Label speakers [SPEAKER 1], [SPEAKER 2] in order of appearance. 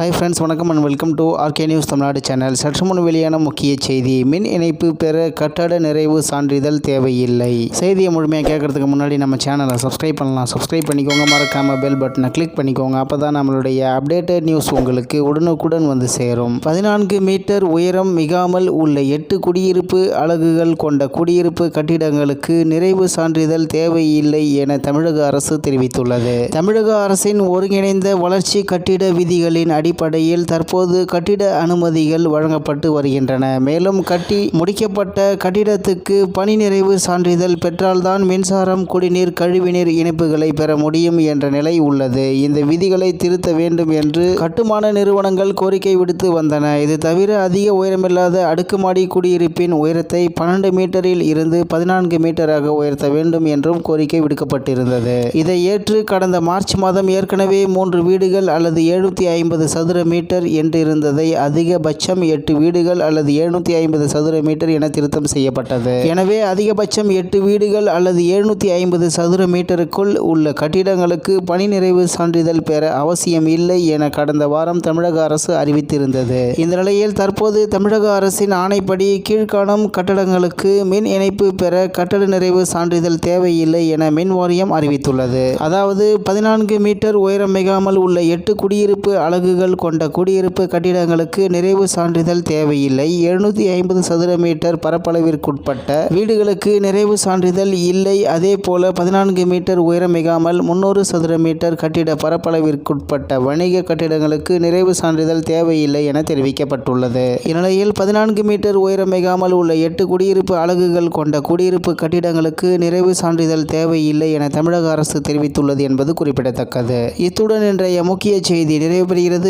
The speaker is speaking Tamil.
[SPEAKER 1] ஹாய் ஃப்ரெண்ட்ஸ் வணக்கம் and welcome to RK news Tamil Nadu channel சற்று முன் வெளியான முக்கிய செய்தி. மின் இணைப்பு பெற கட்டட நிறைவு சான்றிதழ் தேவையில்லை. செய்தியை முழுமையாக கேட்கறதுக்கு முன்னாடி நம்ம சேனலை சப்ஸ்கிரைப் பண்ணலாம். சப்ஸ்கிரைப் பண்ணிக்கோங்க மறக்காமல் பெல் பட்டனை கிளிக் பண்ணிக்கோங்க. அப்போ தான் நம்மளுடைய அப்டேட்டட் நியூஸ் உங்களுக்கு உடனுக்குடன் வந்து சேரும். பதினான்கு மீட்டர் உயரம் மிகாமல் உள்ள எட்டு குடியிருப்பு அலகுகள் கொண்ட குடியிருப்பு கட்டிடங்களுக்கு நிறைவு சான்றிதழ் தேவையில்லை என தமிழக அரசு தெரிவித்துள்ளது. தமிழக அரசின் ஒருங்கிணைந்த வளர்ச்சி கட்டிட விதிகளின் அடிப்படையில் தற்போது கட்டிட அனுமதிகள் வழங்கப்பட்டு வருகின்றன. மேலும் கட்டி முடிக்கப்பட்ட கட்டிடத்துக்கு பணி நிறைவு சான்றிதழ் பெற்றால்தான் மின்சாரம் குடிநீர் கழிவுநீர் இணைப்புகளை பெற முடியும் என்ற நிலை உள்ளது. இந்த விதிகளை திருத்த வேண்டும் என்று கட்டுமான நிறுவனங்கள் கோரிக்கை விடுத்து வந்தன. இது தவிர அதிக உயரமில்லாத அடுக்குமாடி குடியிருப்பின் உயரத்தை பன்னெண்டு மீட்டரில் இருந்து பதினான்கு மீட்டராக உயர்த்த வேண்டும் என்றும் கோரிக்கை விடுக்கப்பட்டிருந்தது. இதை ஏற்று கடந்த மார்ச் மாதம் ஏற்கனவே மூன்று வீடுகள் அல்லது எழுநூத்தி ஐம்பது சதுர மீட்டர் என்றிருந்ததை அதிகபட்சம் எட்டு வீடுகள் அல்லது எழுநூற்றி ஐம்பது சதுர மீட்டர் என திருத்தம் செய்யப்பட்டது. எனவே அதிகபட்சம் எட்டு வீடுகள் அல்லது எழுநூற்றி ஐம்பது சதுர மீட்டருக்குள் உள்ள கட்டிடங்களுக்கு பணி நிறைவு சான்றிதழ் பெற அவசியம் இல்லை என கடந்த வாரம் தமிழக அரசு அறிவித்திருந்தது. இந்த நிலையில் தற்போது தமிழக அரசின் ஆணைப்படி கீழ்காணும் கட்டடங்களுக்கு மின் இணைப்பு பெற கட்டட நிறைவு சான்றிதழ் தேவையில்லை என மின் வாரியம் அறிவித்துள்ளது. அதாவது பதினான்கு மீட்டர் உயரம் மிகாமல் உள்ள எட்டு குடியிருப்பு அலகுகள் கொண்ட குடியிருப்பு கட்டிடங்களுக்கு நிறைவு சான்றிதழ் தேவையில்லை. எழுநூற்றி ஐம்பது சதுர மீட்டர் பரப்பளவிற்குட்பட்ட வீடுகளுக்கு நிறைவு சான்றிதழ் இல்லை. அதே போல பதினான்கு மீட்டர் உயரம் மிகாமல் முன்னூறு சதுர மீட்டர் கட்டிட பரப்பளவிற்குட்பட்ட வணிக கட்டிடங்களுக்கு நிறைவு சான்றிதழ் தேவையில்லை என தெரிவிக்கப்பட்டுள்ளது. இந்நிலையில் பதினான்கு மீட்டர் உயரம் மிகாமல் உள்ள எட்டு குடியிருப்பு அலகுகள் கொண்ட குடியிருப்பு கட்டிடங்களுக்கு நிறைவு சான்றிதழ் தேவையில்லை என தமிழக அரசு தெரிவித்துள்ளது என்பது குறிப்பிடத்தக்கது. இத்துடன் இன்றைய முக்கிய செய்தி நிறைவு பெறுகிறது